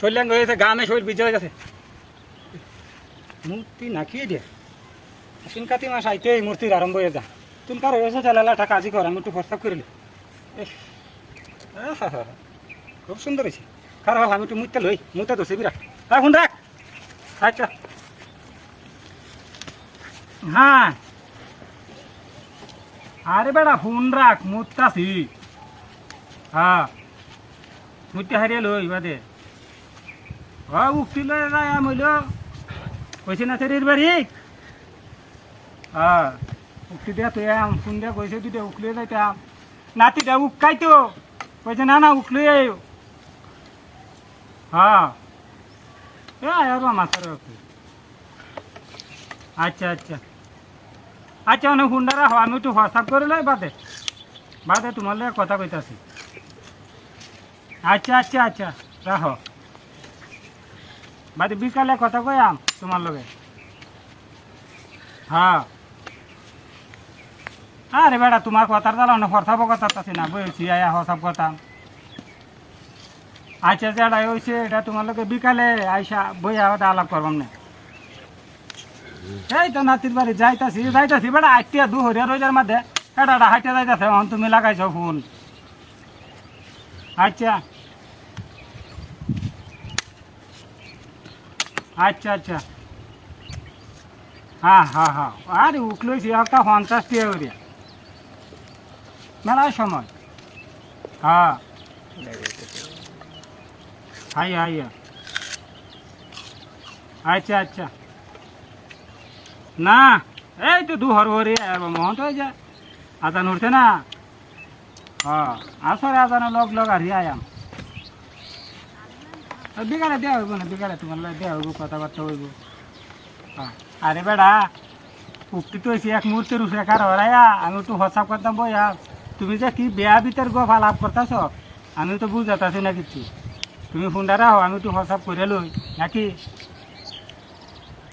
শৈলাঙ্গ হয়েছে গামে শৈল বিজয় যাচ্ছে মূর্তি নাকি দিয়ে আশ্বিন কাতি মাস আইতে এই মূর্তির আরম্ভ হয়ে যা। তুমি কার হয়েছে চালালা টাকা আজি কর, আমি একটু প্রস্তাব করিলি খুব সুন্দর হয়েছে। খারাপ আমি একটু মুইতে লই দোষে বিরাট। হ্যাঁ ফোন রাখ। আচ্ছা হ্যাঁ। আরে বেড়া, ফোন রাখ মুতাছি হ্যাঁ। মুইতে হারিয়ে লই, বাদে। হ্যাঁ উঠিলে যায় মইল কইছে না শরীর বাড়ি হ্যাঁ উঠি দিয়া তুই আম দিয়া কইছে তুই উঠলে যাইতাম নাতিটা উকাই তো কইছে, না না হ্যাঁ এ আর মাথার আচ্ছা আচ্ছা। আচ্ছা অনেক হুন্ডারা আমি একটু হোয়াটসঅ্যাপ বাদে। বাদে তোমার কথা কইতাছি। আচ্ছা আচ্ছা আচ্ছা রাখো। বাদে বিকালে কথা কইয়াম তোমার লগে? হ্যাঁ। আরে বেটা, তোমার কথার অনেক হরসাব কথা আছে না বলছি আয়া হরসাব কথা। আচ্ছা যেটা হয়েছে এটা তোমার লগে বিকালে আইসা বইয়া ওটা আলাপ করবাম না। এই তো নাতির বাড়ি যাইতাছি যাইতাছি, বেটা, আইটিয়া দু হরিয়া রোজার মধ্যে এটা হাইটে যাইতাছে তুমি লাগাইছ ফোন আচ্ছা। আচ্ছা আচ্ছা। হ্যাঁ হ্যাঁ হ্যাঁ। আরে উঠলইছি একটা পঞ্চাশ টিয়া করিয়া মেলার সময়। হ্যাঁ। আইয়া আইয়া আচ্ছা আচ্ছা। না, এই তো দু হর হরে মোহন তো যা আজান উঠছে না। হ্যাঁ আসরে আজানে লগ লগ আর আয়াম বিকালে দেওয়া হইব না, বিকালে তোমার দেওয়া হইব, কথাবার্তা হইব। হ্যাঁ আরে বেড়া, উক্তি তো হয়েছে এক মুহূর্তের কার হরাইয়া, আমি একটু হসাব করতাম বইয়া। তুমি যে কি বেয়া ভিতর গো আলাপ করতেছ, আমি তো বুঝাতাছি না কিছু। তুমি ফোনটা রাখো, আমি একটু হসাব করে লই, নাকি?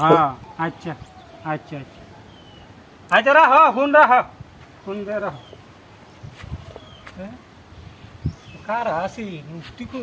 হ্যাঁ আচ্ছা আচ্ছা আচ্ছা। আচ্ছা রাহ রাহ ফোন দে রাহ কার আসি মুক্তি কো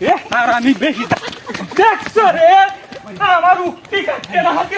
এ আর আমি বেশি দেখছ রে আমার উক্তি কাটতে না হাতে